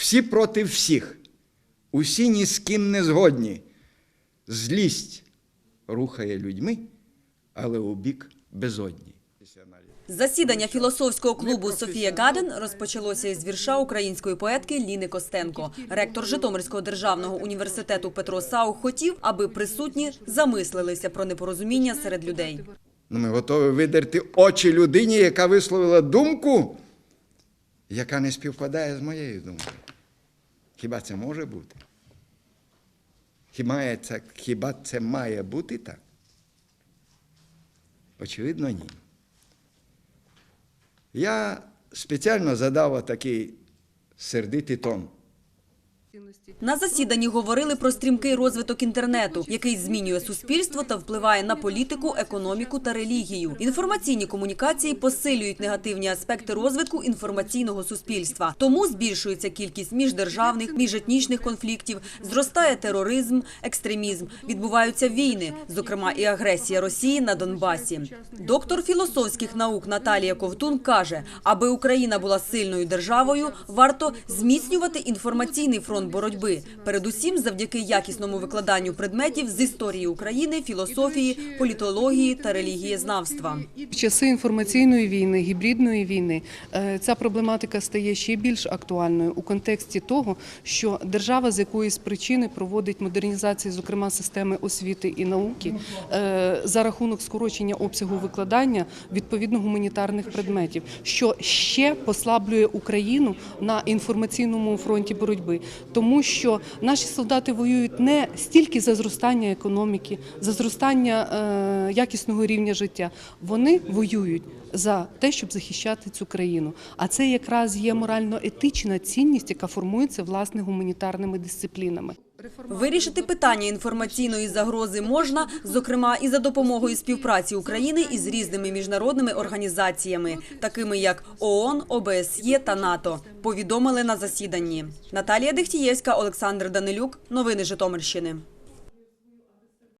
Всі проти всіх, усі ні з ким не згодні. Злість рухає людьми, але у бік безодні. Засідання філософського клубу Софія Гаден розпочалося із вірша української поетки Ліни Костенко. Ректор Житомирського державного університету Петро Сау хотів, аби присутні замислилися про непорозуміння серед людей. Ну, ми готові видерти очі людині, яка висловила думку, яка не співпадає з моєю думкою. Хіба це може бути? Хіба це, хіба це має бути так? Очевидно, ні. Я спеціально задав такий сердитий тон. На засіданні говорили про стрімкий розвиток інтернету, який змінює суспільство та впливає на політику, економіку та релігію. Інформаційні комунікації посилюють негативні аспекти розвитку інформаційного суспільства. Тому збільшується кількість міждержавних, міжетнічних конфліктів, зростає тероризм, екстремізм, відбуваються війни, зокрема і агресія Росії на Донбасі. Доктор філософських наук Наталія Ковтун каже, аби Україна була сильною державою, варто зміцнювати інформаційний фронт боротьби, передусім завдяки якісному викладанню предметів з історії України, філософії, політології та релігієзнавства. В часи інформаційної війни, гібридної війни, е, ця проблематика стає ще більш актуальною у контексті того, що держава з якоїсь причини проводить модернізацію, зокрема системи освіти і науки, е, за рахунок скорочення обсягу викладання відповідно гуманітарних предметів, що ще послаблює Україну на інформаційному фронті боротьби, тому що наші солдати воюють не стільки за зростання економіки, за зростання е, якісного рівня життя. Вони воюють за те, щоб захищати цю країну. А це якраз є морально-етична цінність, яка формується власне гуманітарними дисциплінами. Вирішити питання інформаційної загрози можна, зокрема, і за допомогою співпраці України із різними міжнародними організаціями, такими як ООН, ОБСЄ та НАТО. Повідомили на засіданні. Наталія Дехтієвська, Олександр Данилюк. Новини Житомирщини.